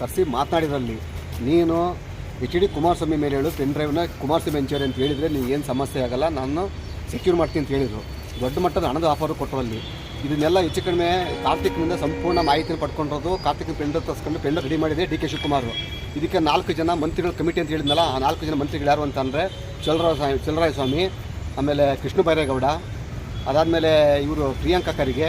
ಕರೆಸಿ ಮಾತನಾಡಿದ್ರಲ್ಲಿ, ನೀನು H D Kumaraswamy ಮೇಲೆ ಹೇಳು, ಪೆನ್ ಡ್ರೈವ್ನ ಕುಮಾರಸ್ವಾಮಿ ಹಂಚೋರಿ ಅಂತ ಹೇಳಿದರೆ ಏನು ಸಮಸ್ಯೆ ಆಗಲ್ಲ, ನಾನು ಸೆಕ್ಯೂರ್ ಮಾಡ್ತೀನಿ ಅಂತ ಹೇಳಿದರು. ದೊಡ್ಡ ಮಟ್ಟದ ಹಣದ ಆಫರು ಕೊಟ್ಟರಲ್ಲಿ. ಇದನ್ನೆಲ್ಲ ಹೆಚ್ಚು ಕಡಿಮೆ ಕಾರ್ತಿಕ್ನಿಂದ ಸಂಪೂರ್ಣ ಮಾಹಿತಿನ ಪಡ್ಕೊಂಡಿರೋದು ಕಾರ್ತಿಕ್ ಪೆಂಡರ್ ತರಿಸ್ಕೊಂಡು ಪೆಂಡ ರೆಡಿ ಮಾಡಿದೆ ಡಿ ಕೆ ಶಿವಕುಮಾರ್ ಇದಕ್ಕೆ ನಾಲ್ಕು ಜನ ಮಂತ್ರಿಗಳ ಕಮಿಟಿ ಅಂತ ಹೇಳಿದ್ನಲ್ಲ, ಆ ನಾಲ್ಕು ಜನ ಮಂತ್ರಿಗಳು ಯಾರು ಅಂತಂದರೆ ಚಲರಾಯ ಸ್ವಾಮಿ ಚಲರಾಯ ಸ್ವಾಮಿ, ಆಮೇಲೆ ಕೃಷ್ಣ ಬೈರೇಗೌಡ, ಅದಾದಮೇಲೆ ಇವರು ಪ್ರಿಯಾಂಕಾ ಖರ್ಗೆ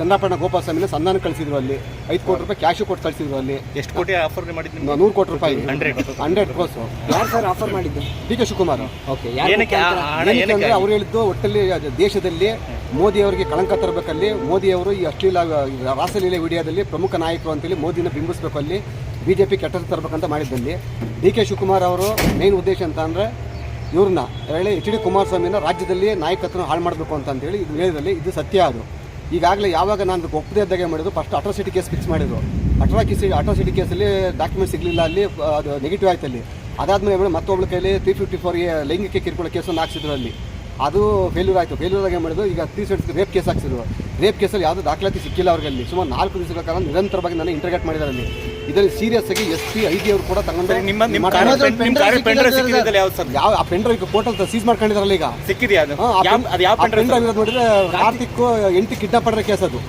ಚಂದ್ರಪಟ್ಟಣ ಗೋಪಾಲ ಸ್ವಾಮಿನ ಸಂಧಾನ ಕಳಿಸಿದ್ರು ಅಲ್ಲಿ. ಐದು ಕೋಟಿ ರೂಪಾಯಿ ಕ್ಯಾಶು ಕೊಟ್ಟು ಕಳಿಸಿದ್ರು ಅಲ್ಲಿ. ಎಷ್ಟು ಕೋಟಿ ಆಫರ್ ಮಾಡಿದ್ದು ನಿಮ್ಗೆ? ನೂರು ಕೋಟಿ ರೂಪಾಯಿ. ಹಂಡ್ರೆಡ್ ಹಂಡ್ರೆಡ್ ಕ್ರೋಸು ಯಾರು ಸರ್ ಆಫರ್ ಮಾಡಿದ್ದು? D K Shivakumar. ಓಕೆ ಏನಕ್ಕೆ ಆ ಹಣ ಏನಕ್ಕೆ ಏನಂದ್ರೆ ಅವ್ರು ಹೇಳಿದ್ದು ಒಟ್ಟಲ್ಲಿ ಅದು ದೇಶದಲ್ಲಿ ಮೋದಿ ಅವರಿಗೆ ಕಳಂಕ ತರಬೇಕಲ್ಲಿ ಮೋದಿ ಅವರು ಈ ಅಶ್ಲೀಲ ರಾಸಲೀಲೆ ವಿಡಿಯೋದಲ್ಲಿ ಪ್ರಮುಖ ನಾಯಕರು ಅಂತೇಳಿ ಮೋದಿನ ಬಿಂಬಿಸ್ಬೇಕು ಅಲ್ಲಿ ಬಿ ಜೆ ಪಿ ಕೆಟ್ಟ ಹೆಸರು ತರಬೇಕಂತ ಮಾಡಿದ್ದಲ್ಲಿ. ಡಿ ಕೆ ಶಿವಕುಮಾರ್ ಅವರು ಮೇನ್ ಉದ್ದೇಶ ಅಂತ ಅಂದರೆ ಇವ್ರನ್ನ ಹೇಳಿ ಎಚ್ ಡಿ ಕುಮಾರಸ್ವಾಮಿನ ರಾಜ್ಯದಲ್ಲಿ ನಾಯಕತ್ವ ಹಾಳು ಮಾಡಬೇಕು ಅಂತ ಅಂತೇಳಿ ಇದು ಹೇಳಿದ್ರಲ್ಲಿ ಇದು ಸತ್ಯ ಅದು. ಈಗಾಗಲೇ ಯಾವಾಗ ನಾನು ಒಪ್ಪದೇ ಇದ್ದಾಗ ಮಾಡಿದ್ರು? ಫಸ್ಟ್ ಅಟ್ರಾಸಿಟಿ ಕೇಸ್ ಫಿಕ್ಸ್ ಮಾಡಿದ್ರು. ಅಟ್ರಾಕಿಸಿ ಅಟ್ರಾಸಿಟಿ ಕೇಸಲ್ಲಿ ಡಾಕ್ಯುಮೆಂಟ್ ಸಿಗಲಿಲ್ಲ, ಅಲ್ಲಿ ಅದು ನೆಗೆಟಿವ್ ಆಯ್ತು ಅಲ್ಲಿ. ಅದಾದ್ಮೇಲೆ ಮತ್ತೆ ಮತ್ತೊಬ್ಬಳ ಕೈಲಿ ತ್ರೀ ಫಿಫ್ಟಿ ಫೋರ್ಗೆ ಲೈಂಗಿಕ ಕಿರುಕುಳ ಕೇಸನ್ನು ಹಾಕ್ಸಿದ್ರು ಅಲ್ಲಿ. ಅದು ಫೇಲ್ಯೂರ್ ಆಯಿತು. ಫೇಲ್ಯೂರ್ ಆಗಿ ಮಾಡಿದ್ರು? ಈಗ ತ್ರೀ ಸೆಟ್ಸ್ ರೇಪ್ ಕೇಸ್ ಹಾಕ್ಸಿದ್ರು. ರೇಪ್ ಕೇಸಲ್ಲಿ ಯಾವುದೂ ದಾಖಲಾತಿ ಸಿಕ್ಕಿಲ್ಲ ಅವ್ರಿಗೆ ಅಲ್ಲಿ ಸುಮಾರು ನಾಲ್ಕು ದಿವಸಗಳ ಕಾಲ ನಿರಂತರವಾಗಿ ನಾನು ಇಂಟರ್ಗೇಟ್ ಮಾಡಿದ್ದಾರೆ ಅಲ್ಲಿ. ಇದರಲ್ಲಿ ಸೀರಿಯಸ್ ಆಗಿ ಎಸ್ ಪಿ ಐ ಜಿ ಅವರು ಕೂಡ ತಗೊಂಡು ನಿಮ್ಮ ನಿಮ್ಮ. ಕಾರ್ ನಿಮ್ಮ ಕಾರ್ ಪೆಂಡ್ರೈವ್ ಸಿಕ್ಕಿದ್ದಲ್ಲ ಯಾವ್ದು ಸರ್? ಯಾವ ಆ ಪೆಂಡ್ರೈವ್ ಪೋರ್ಟಲ್ ಸೀಸ್ ಮಾಡ್ಕೊಂಡಿದ್ರಲ್ಲ ಈಗ? ಸಿಕ್ಕಿದ್ಯಾ ಅದು? ಹಾ, ಆ ಯಾವ ಪೆನ್- ಅದು ಯಾವ ಆ ಪೆನ್ ಡ್ರೈವ್ ಇರೋದು ನೋಡಿದ್ರೆ ಕಾರ್ತಿಕ್ ಎಂಟು ಕಿಡ್ನಾಪ್ ಮಾಡಿರೋ ಕೇಸ್ ಅದು.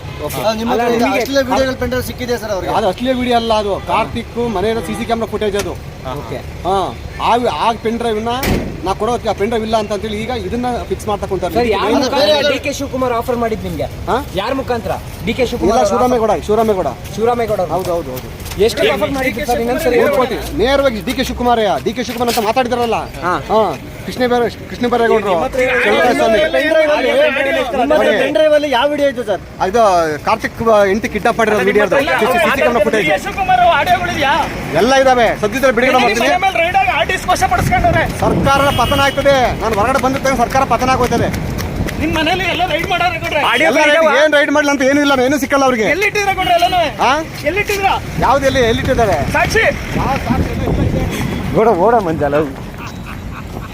ನಿಮ್ಮ ಹತ್ರ ನಿಮಗೆ- ಅಶ್ಲೀಲ ವಿಡಿಯೋಗಳು ಪೆಂಡ್ರೈವ್ ಸಿಕ್ಕಿದೆ ಸರ್ ಅವ್ರಿಗೆ? ಅದು ಅಶ್ಲೀಲ ವಿಡಿಯೋ ಅಲ್ಲ ಅದು. ಕಾರ್ತಿಕ್ ಮನೆಯ ಸಿ ಸಿ ಕ್ಯಾಮ್ರಾ ಫುಟೇಜ್ ಅದು. ಓಕೆ. ಹಾ ಆ ಆ ಪೆನ್ ಡ್ರೈವ್ನ ನಾ ಕೊಡೋ ಆ ಪೆನ್ ಡ್ರೈವ್ ಇಲ್ಲ ಅಂತ ಹೇಳಿ ಈಗ ಇದನ್ನ ಫಿಕ್ಸ್ ಮಾಡ್ತಾ ಸರ್ ಕುಂತಾರೆ ಯಾರ ಮುಖಾಂತರ ಡಿ ಕೆ ಶಿವಕುಮಾರ್ ಆಫರ್ ಮಾಡಿದ್ ನಿಮ್ಗೆ? ಹಾ? ಯಾರ ಮುಖಾಂತರ? D K Shivakumar Shivaramegowda Shivaramegowda. Shivaramegowda ಅವ್ರು. ಹೌದು ಹೌದು ಹೌದು. ಎಷ್ಟು ಆಫರ್ ಮಾಡಿದ್ದು ಸರ್? ಇನ್ನೊಂದ್ಸರಿ ನೂರು ನೇರವಾಗಿ ಡಿ ಕೆ ಶಿವಕುಮಾರಯ್ಯ ಡಿ ಕೆ ಶಿವಕುಮಾರ್ ಅಂತ ಮಾತಾಡಿದಾರಲ್ಲ? ಹಾ. ಹಾ. ಕೃಷ್ಣ ಬೈರ ಕೃಷ್ಣ ಬೈರೇಗೌಡರು. ಪೆನ್ ಡ್ರೈವ್ ಅಲ್ಲಿ ಯಾವ ವಿಡಿಯೋ ಇತ್ತು ಸರ್? ಅದು ಕಾರ್ತಿಕ್ ಎಂಟು ಕಿಡ್ನಾಪ್ ಮಾಡಿರೋ video C C camera footage ಎಲ್ಲ ಇದಾವೆ. ಸದ್ಯದಲ್ಲಿ ಬಿಡುಗಡೆ ಮಾಡ್ತೀನಿ. ಸರ್ಕಾರ ಪತನ ಆಗ್ತದೆ. ನಾನು ಹೊರಗಡೆ ಬಂದಿರ್ತೇನೆ ಸರ್ಕಾರ ಪತನ ಆಗೋಯ್ತದೆ. ನಿಮ್ ಮನೇಲಿ ಎಲ್ಲ ರೈಡ್ ಮಾಡಾರ ಕೊಡ್ರೆ ಏನ್ ರೈಡ್ ಮಾಡ್ಲಿ ಅಂತ ಏನೂ ಇಲ್ಲ ಏನು ಸಿಕ್ಕಲ್ಲ ಅವ್ರಿಗೆ. ಎಲ್ಲಿಟ್ಟಿದ್ರ ಕೊಡ್ರೆ ಎಲ್ಲನೂ? ಹಾ ಎಲ್ಲಿಟ್ಟಿದ್ರ ಯಾವ್ದು ಎಲ್ಲಿ ಎಲ್ಲಿಟ್ಟಿದ್ದಾರೆ? ಸಾಕ್ಷಿ. ಓಡ ಓಡ ಮಂಜಾಲ.